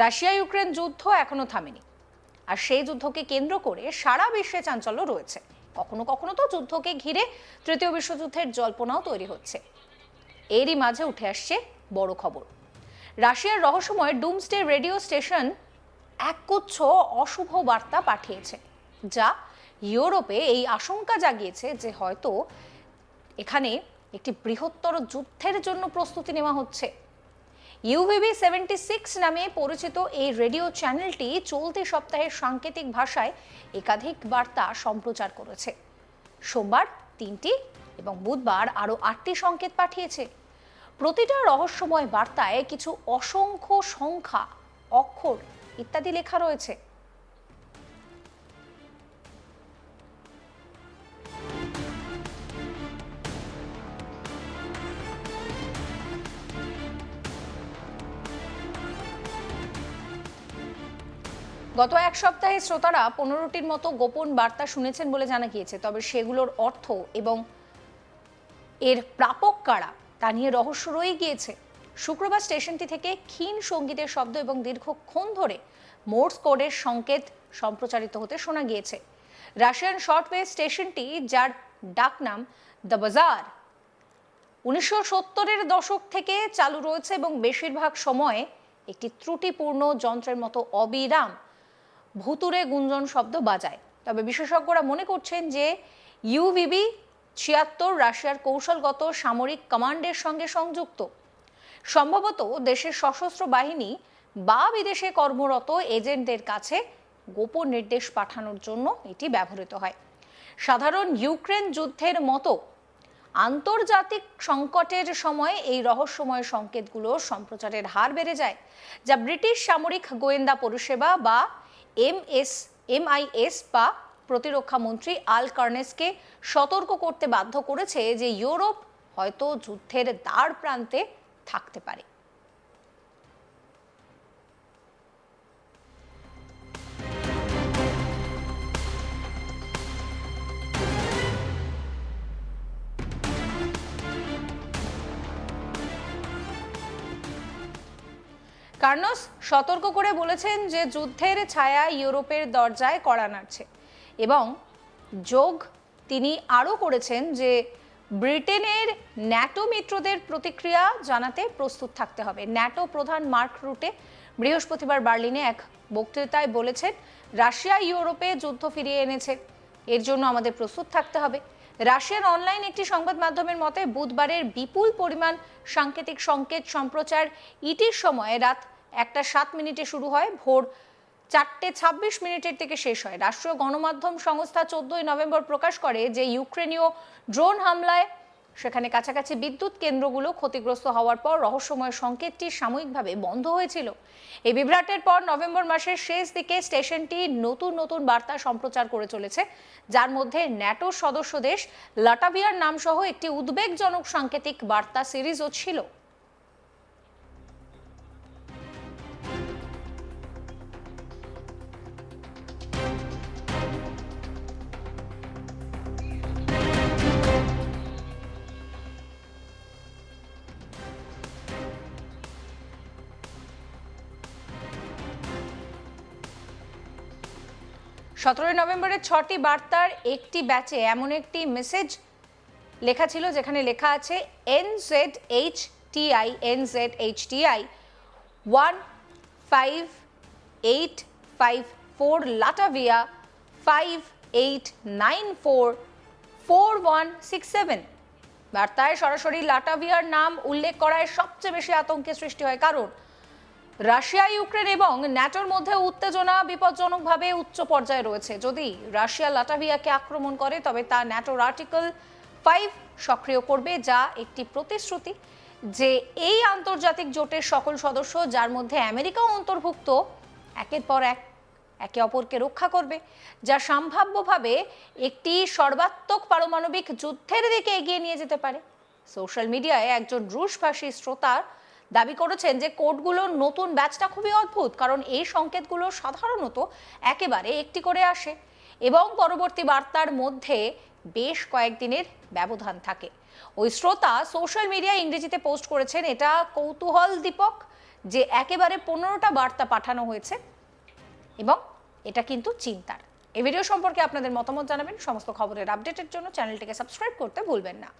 Russia Ukraine যুদ্ধ এখনও থামেনি। আর সেই যুদ্ধকে কেন্দ্র করে সারা বিশ্বে চাঞ্চল্য রয়েছে। কখনো কখনো তো যুদ্ধকে ঘিরে তৃতীয় বিশ্বযুদ্ধের জল্পনাও তৈরি হচ্ছে। এরই মাঝে উঠে আসছে বড় খবর। রাশিয়ার রহস্যময় ডুমসডে রেডিও স্টেশন একগুচ্ছ অশুভ বার্তা পাঠিয়েছে, যা ইউরোপে এই আশঙ্কা জাগিয়েছে যে হয়তো এখানে একটি বৃহত্তর যুদ্ধের জন্য প্রস্তুতি নেওয়া হচ্ছে। ইউভিবি সেভেন্টি সিক্স নামে পরিচিত এই রেডিও চ্যানেলটি চলতি সপ্তাহের সাংকেতিক ভাষায় একাধিক বার্তা সম্প্রচার করেছে। সোমবার তিনটি এবং বুধবার আরও আটটি সংকেত পাঠিয়েছে। প্রতিটা রহস্যময় বার্তায় কিছু অসংখ্য সংখ্যা, অক্ষর ইত্যাদি লেখা রয়েছে। গত এক সপ্তাহে শ্রোতারা পনেরোটির মতো গোপন বার্তা শুনেছেন বলে জানা গিয়েছে। তবে সেগুলোর অর্থ এবং এর প্রাপক কারা তা নিয়ে রহস্য রয়ে গিয়েছে। শুক্রবার স্টেশনটি থেকে ক্ষীণ সঙ্গীতের শব্দ এবং দীর্ঘক্ষণ ধরে মোর্স কোডের সংকেত সম্প্রচারিত হতে শোনা গিয়েছে। রাশিয়ান শর্টওয়েভ স্টেশনটি, যার ডাকনাম দ্য বাজার, উনিশশো সত্তরের দশক থেকে চালু রয়েছে এবং বেশিরভাগ সময়ে একটি ত্রুটিপূর্ণ যন্ত্রের মতো অবিরাম ভুতুরে গুঞ্জন শব্দ বাজায়। তবে বিশেষজ্ঞরা মনে করছেন যে ইউভিবি ছিয়াত্তর রাশিয়ার কৌশলগত সামরিক কমান্ডের সঙ্গে সংযুক্ত। সম্ভবত দেশের সশস্ত্র বাহিনী বা বিদেশে কর্মরত এজেন্টদের কাছে গোপন নির্দেশ পাঠানোর জন্য এটি ব্যবহৃত হয়। সাধারণ ইউক্রেন যুদ্ধের মতো আন্তর্জাতিক সংকটের সময় এই রহস্যময় সংকেতগুলো সম্প্রচারের হার বেড়ে যায়, যা ব্রিটিশ সামরিক গোয়েন্দা পরিষেবা বা এমএস, এমআইএস বা প্রতিরক্ষা মন্ত্রী আল কার্নেসকে সতর্ক করতে বাধ্য করেছে যে ইউরোপ হয়তো যুদ্ধের দ্বার প্রান্তে থাকতে পারে। কার্নস সতর্ক করে বলেছেন যে যুদ্ধের ছায়া ইউরোপের দরজায় কড়া নাড়ছে। এবং যোগ তিনি আরও করেছেন যে ব্রিটেনের ন্যাটো মিত্রদের প্রতিক্রিয়া জানাতে প্রস্তুত থাকতে হবে। ন্যাটো প্রধান মার্ক রুটে বৃহস্পতিবার বার্লিনে এক বক্তৃতায় বলেছেন, রাশিয়া ইউরোপে যুদ্ধ ফিরিয়ে এনেছে, এর জন্য আমাদের প্রস্তুত থাকতে হবে। রাশিয়ার অনলাইন একটি সংবাদ মাধ্যমের মতে, বুধবারের বিপুল পরিমাণ সাংকেতিক সংকেত সম্প্রচার ইটির সময় রাত একটা সাত মিনিটে শুরু হয়, ভোর চারটে ছাব্বিশ মিনিটের থেকে শেষ হয়। রাষ্ট্রীয় গণমাধ্যম সংস্থা চোদ্দই নভেম্বর প্রকাশ করে যে ইউক্রেনীয় ড্রোন হামলায় সেখানে কাছাকাছি বিদ্যুৎ কেন্দ্রগুলো ক্ষতিগ্রস্ত হওয়ার পর রহস্যময় সংকেতটি সাময়িকভাবে বন্ধ হয়েছিল। এই বিভ্রাটের পর নভেম্বর মাসের শেষ দিকে স্টেশনটি নতুন নতুন বার্তা সম্প্রচার করে চলেছে, যার মধ্যে ন্যাটো সদস্য দেশ লাটাভিয়ার নামসহ একটি উদ্বেগজনক সাংকেতিক বার্তা সিরিজও ছিল। সতেরোই নভেম্বরের ছটি বার্তার একটি ব্যাচে এমন একটি মেসেজ লেখা ছিল যেখানে লেখা আছে N Z H TI N Z H TI one five eight five four Latvia five eight nine four four one six seven বার্তায় সরাসরি লাটাভিয়ার নাম উল্লেখ করায় সবচেয়ে বেশি আতঙ্কের সৃষ্টি হয় কারণ রাশিয়া, ইউক্রেন এবং ন্যাটোর মধ্যে উত্তেজনা বিপজ্জনকভাবে উচ্চ পর্যায়ে রয়েছে। যদি রাশিয়া, লাটাভিয়াকে আক্রমণ করে, তবে তা ন্যাটোর আর্টিকেল ফাইভ সক্রিয় করবে, যা একটি প্রতিশ্রুতি যে এই আন্তর্জাতিক জোটের সকল সদস্য, যার মধ্যে আমেরিকাও অন্তর্ভুক্ত, একের পর এক একে অপরকে রক্ষা করবে, যা সম্ভাব্যভাবে একটি সর্বাত্মক পারমাণবিক যুদ্ধের দিকে এগিয়ে নিয়ে যেতে পারে। সোশ্যাল মিডিয়ায় একজন রুশভাষী শ্রোতার দাবি করেছেন যে কোডগুলোর নতুন ব্যাচটা খুবই অদ্ভুত, কারণ এই সংকেতগুলো সাধারণত একেবারে একটি করে আসে এবং পরবর্তী বার্তার মধ্যে বেশ কয়েকদিনের ব্যবধান থাকে। ওই শ্রোতা সোশ্যাল মিডিয়ায় ইংরেজিতে পোস্ট করেছেন, এটা কৌতূহল দীপক যে একেবারে পনেরোটা বার্তা পাঠানো হয়েছে এবং এটা কিন্তু চিন্তার। এই ভিডিও সম্পর্কে আপনাদের মতামত জানাবেন। সমস্ত খবরের আপডেটের জন্য চ্যানেলটিকে সাবস্ক্রাইব করতে ভুলবেন না।